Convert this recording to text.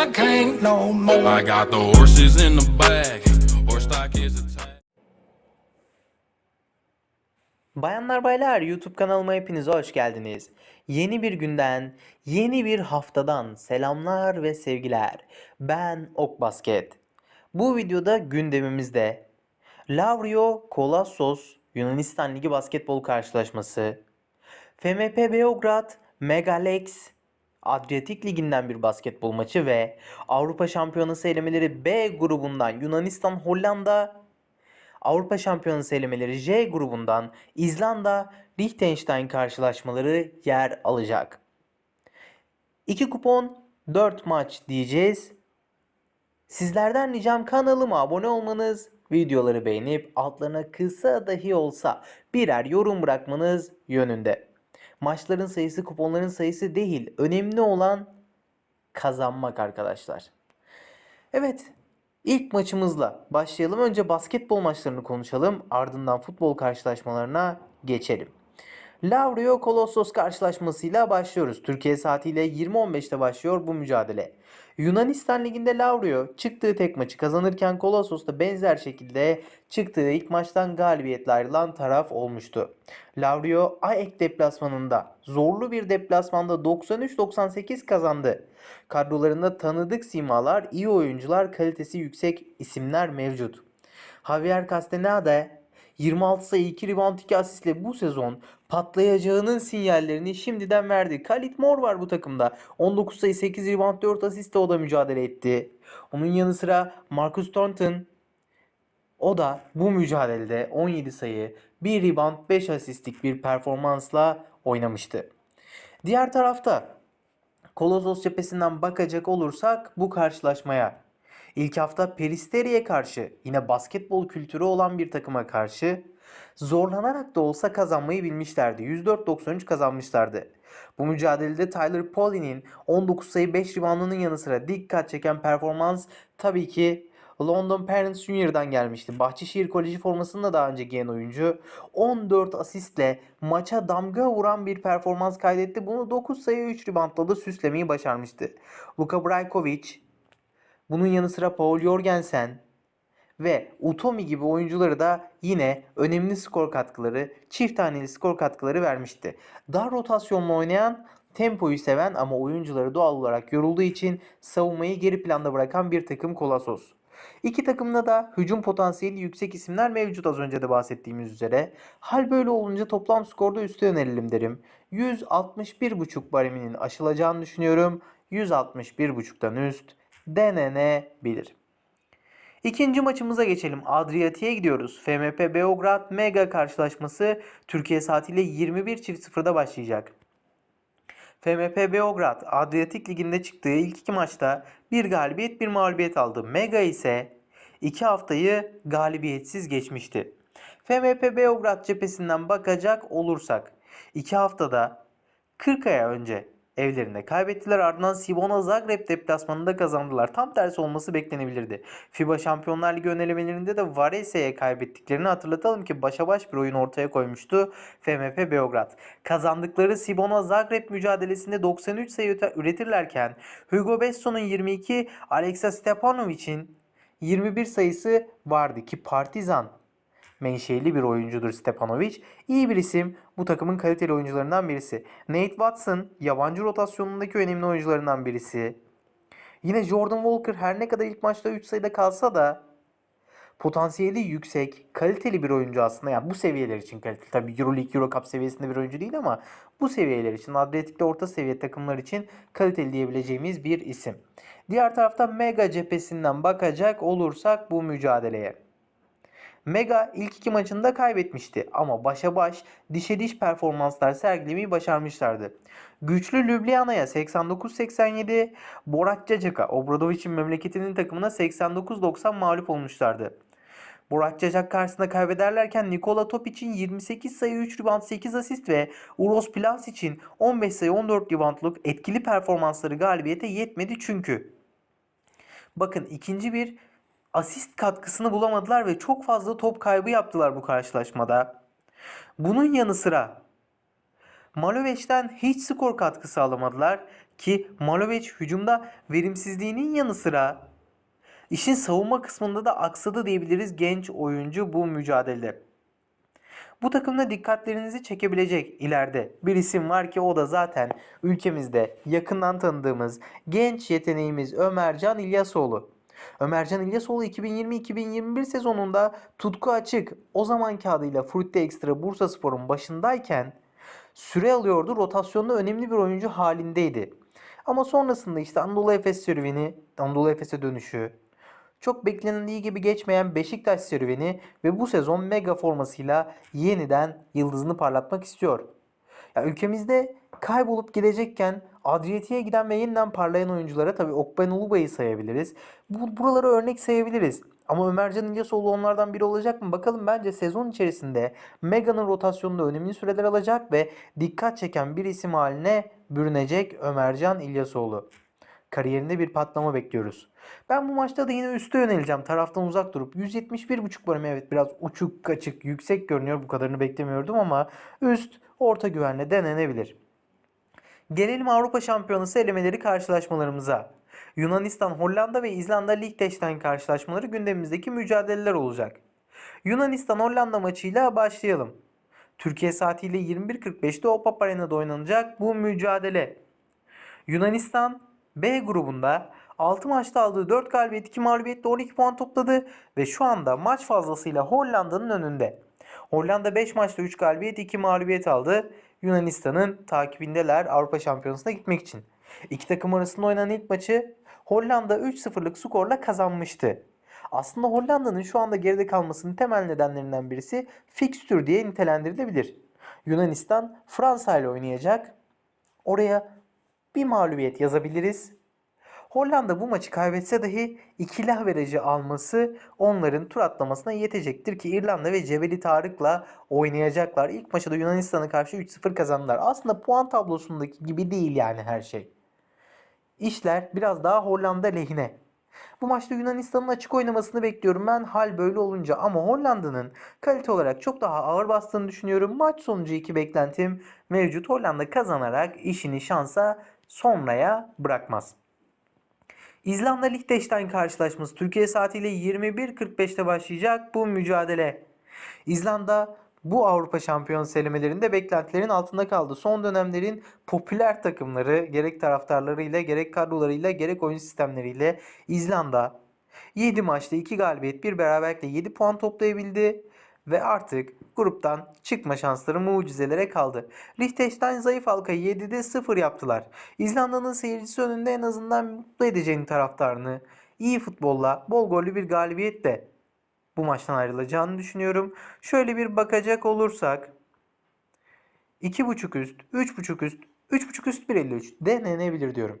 I can't no more. I got the horses in the back. Horse stock is attached. Bayanlar baylar YouTube kanalıma hepiniz hoş geldiniz. Yeni bir günden, yeni bir haftadan selamlar ve sevgiler. Ben Ok Basket. Bu videoda gündemimizde Lavrio Kolassos Yunanistan Ligi basketbol karşılaşması, FMP Beograd Megalex Adriyatik Ligi'nden bir basketbol maçı ve Avrupa Şampiyonası elemeleri B grubundan Yunanistan Hollanda Avrupa Şampiyonası elemeleri J grubundan İzlanda Liechtenstein karşılaşmaları yer alacak. 2 kupon 4 maç diyeceğiz. Sizlerden ricam kanalıma abone olmanız, videoları beğenip altlarına kısa dahi olsa birer yorum bırakmanız yönünde. Maçların sayısı kuponların sayısı değil. Önemli olan kazanmak arkadaşlar. Evet, ilk maçımızla başlayalım. Önce basketbol maçlarını konuşalım. Ardından futbol karşılaşmalarına geçelim. Lavrio Kolossos karşılaşmasıyla başlıyoruz. Türkiye saatiyle 20.15'te başlıyor bu mücadele. Yunanistan Ligi'nde Lavrio çıktığı tek maçı kazanırken Kolossos da benzer şekilde çıktığı ilk maçtan galibiyetle ayrılan taraf olmuştu. Lavrio AEK deplasmanında zorlu bir deplasmanda 93-98 kazandı. Kadrolarında tanıdık simalar, iyi oyuncular, kalitesi yüksek isimler mevcut. Javier Castaneda 26 sayı 2 rebound 2 asistle bu sezon patlayacağının sinyallerini şimdiden verdi. Khalid Moore var bu takımda. 19 sayı 8 rebound 4 asistle o da mücadele etti. Onun yanı sıra Marcus Thornton o da bu mücadelede 17 sayı 1 rebound 5 asistlik bir performansla oynamıştı. Diğer tarafta Kolossos cephesinden bakacak olursak bu karşılaşmaya ilk hafta Peristeri'ye karşı yine basketbol kültürü olan bir takıma karşı zorlanarak da olsa kazanmayı bilmişlerdi. 104-93 kazanmışlardı. Bu mücadelede Tyler Paulin'in 19 sayı 5 reboundının yanı sıra dikkat çeken performans tabii ki London Parents Junior'dan gelmişti. Bahçeşehir Koleji formasında daha önce giyen oyuncu 14 asistle maça damga vuran bir performans kaydetti. Bunu 9 sayı 3 reboundla da süslemeyi başarmıştı. Luka Brajkovic, bunun yanı sıra Paul Jorgensen ve Utomi gibi oyuncuları da yine önemli skor katkıları, çift taneli skor katkıları vermişti. Dar rotasyonla oynayan, tempoyu seven ama oyuncuları doğal olarak yorulduğu için savunmayı geri planda bırakan bir takım Kolasos. İki takımda da hücum potansiyeli yüksek isimler mevcut az önce de bahsettiğimiz üzere. Hal böyle olunca toplam skorda üste yönelelim derim. 161.5 bariminin aşılacağını düşünüyorum. 161.5'tan üst denenebilir. İkinci maçımıza geçelim. Adriyatik'e gidiyoruz. FMP Beograd Mega karşılaşması Türkiye saatiyle 21.00'da başlayacak. FMP Beograd Adriyatik Ligi'nde çıktığı ilk iki maçta bir galibiyet bir mağlubiyet aldı. Mega ise iki haftayı galibiyetsiz geçmişti. FMP Beograd cephesinden bakacak olursak iki haftada 40 ay önce evlerinde kaybettiler. Ardından Sivona Zagreb deplasmanında kazandılar. Tam tersi olması beklenebilirdi. FIBA Şampiyonlar Ligi önelemelerinde de Varese'ye kaybettiklerini hatırlatalım ki başa baş bir oyun ortaya koymuştu FMP Beograd. Kazandıkları Sivona Zagreb mücadelesinde 93 sayı üretirlerken Hugo Besso'nun 22, Aleksa Stepanovic'in 21 sayısı vardı ki Partizan menşeli bir oyuncudur Stepanovic. İyi bir isim. Bu takımın kaliteli oyuncularından birisi. Nate Watson yabancı rotasyonundaki önemli oyuncularından birisi. Yine Jordan Walker her ne kadar ilk maçta 3 sayıda kalsa da potansiyeli yüksek, kaliteli bir oyuncu aslında. Yani bu seviyeler için kaliteli. Tabii Euroleague, Eurocup seviyesinde bir oyuncu değil ama bu seviyeler için, Adriyatik'te orta seviye takımlar için kaliteli diyebileceğimiz bir isim. Diğer tarafta Mega cephesinden bakacak olursak bu mücadeleye. Mega ilk iki maçında kaybetmişti ama başa baş dişe diş performanslar sergilemeyi başarmışlardı. Güçlü Ljubljana'ya 89-87, Borak Cacak'a Obradovic'in memleketinin takımına 89-90 mağlup olmuşlardı. Borak Cacak karşısında kaybederlerken Nikola Topic'in 28 sayı 3 rebound 8 asist ve Uros Plavsic'in 15 sayı 14 reboundluk etkili performansları galibiyete yetmedi çünkü. Bakın ikinci bir asist katkısını bulamadılar ve çok fazla top kaybı yaptılar bu karşılaşmada. Bunun yanı sıra Maloveç'ten hiç skor katkısı alamadılar Ki Malovic hücumda verimsizliğinin yanı sıra işin savunma kısmında da aksadı diyebiliriz genç oyuncu bu mücadelede. Bu takımda dikkatlerinizi çekebilecek ileride bir isim var ki o da zaten ülkemizde yakından tanıdığımız genç yeteneğimiz Ömercan İlyasoğlu. Ömercan İlyasoğlu 2020-2021 sezonunda tutku açık o zamanki adıyla Frutti Extra Bursa Spor'un başındayken süre alıyordu. Rotasyonda önemli bir oyuncu halindeydi. Ama sonrasında işte Anadolu Efes serüveni, Anadolu Efes'e dönüşü, çok beklenildiği gibi geçmeyen Beşiktaş serüveni ve bu sezon mega formasıyla yeniden yıldızını parlatmak istiyor. Ya ülkemizde kaybolup gidecekken Adriyatik'e giden ve yeniden parlayan oyunculara tabii Okben Uluba'yı sayabiliriz. Bu, buraları örnek sayabiliriz. Ama Ömercan İlyasoğlu onlardan biri olacak mı? Bakalım bence sezon içerisinde Mega'nın rotasyonunda önemli süreler alacak ve dikkat çeken bir isim haline bürünecek Ömercan İlyasoğlu. Kariyerinde bir patlama bekliyoruz. Ben bu maçta da yine üste yöneleceğim. Taraftan uzak durup 171.5 barım evet biraz uçuk açık yüksek görünüyor. Bu kadarını beklemiyordum ama üst orta güvenle denenebilir. Gelelim Avrupa Şampiyonası elemeleri karşılaşmalarımıza. Yunanistan, Hollanda ve İzlanda Liechtenstein karşılaşmaları gündemimizdeki mücadeleler olacak. Yunanistan Hollanda maçıyla başlayalım. Türkiye saatiyle 21.45'te Opap Arena'da oynanacak bu mücadele. Yunanistan B grubunda 6 maçta aldığı 4 galibiyet 2 mağlubiyetle 12 puan topladı ve şu anda maç fazlasıyla Hollanda'nın önünde. Hollanda 5 maçta 3 galibiyet 2 mağlubiyet aldı. Yunanistan'ın takibindeler Avrupa Şampiyonası'na gitmek için. İki takım arasında oynanan ilk maçı Hollanda 3-0'lık skorla kazanmıştı. Aslında Hollanda'nın şu anda geride kalmasının temel nedenlerinden birisi fikstür diye nitelendirilebilir. Yunanistan Fransa ile oynayacak. Oraya bir mağlubiyet yazabiliriz. Hollanda bu maçı kaybetse dahi ikili averajı alması onların tur atlamasına yetecektir ki İrlanda ve Cebeli Tarık'la oynayacaklar. İlk maçta da Yunanistan'a karşı 3-0 kazandılar. Aslında puan tablosundaki gibi değil yani her şey. İşler biraz daha Hollanda lehine. Bu maçta Yunanistan'ın açık oynamasını bekliyorum ben hal böyle olunca ama Hollanda'nın kalite olarak çok daha ağır bastığını düşünüyorum. Maç sonucu iki beklentim mevcut. Hollanda kazanarak işini şansa sonraya bırakmaz. İzlanda Liechtenstein karşılaşması Türkiye saatiyle 21.45'te başlayacak bu mücadele. İzlanda bu Avrupa Şampiyonası elemelerinde beklentilerin altında kaldı. Son dönemlerin popüler takımları gerek taraftarlarıyla gerek kadrolarıyla gerek oyun sistemleriyle İzlanda 7 maçta 2 galibiyet 1 beraberlikle 7 puan toplayabildi ve artık gruptan çıkma şansları mucizelere kaldı. Liechtenstein zayıf halkayı 7'de 0 yaptılar. İzlanda'nın seyircisi önünde en azından mutlu edeceğini taraftarını iyi futbolla bol gollü bir galibiyetle bu maçtan ayrılacağını düşünüyorum. Şöyle bir bakacak olursak 2.5 üst, 3.5 üst, 3.5 üst 1.53 denenebilir diyorum.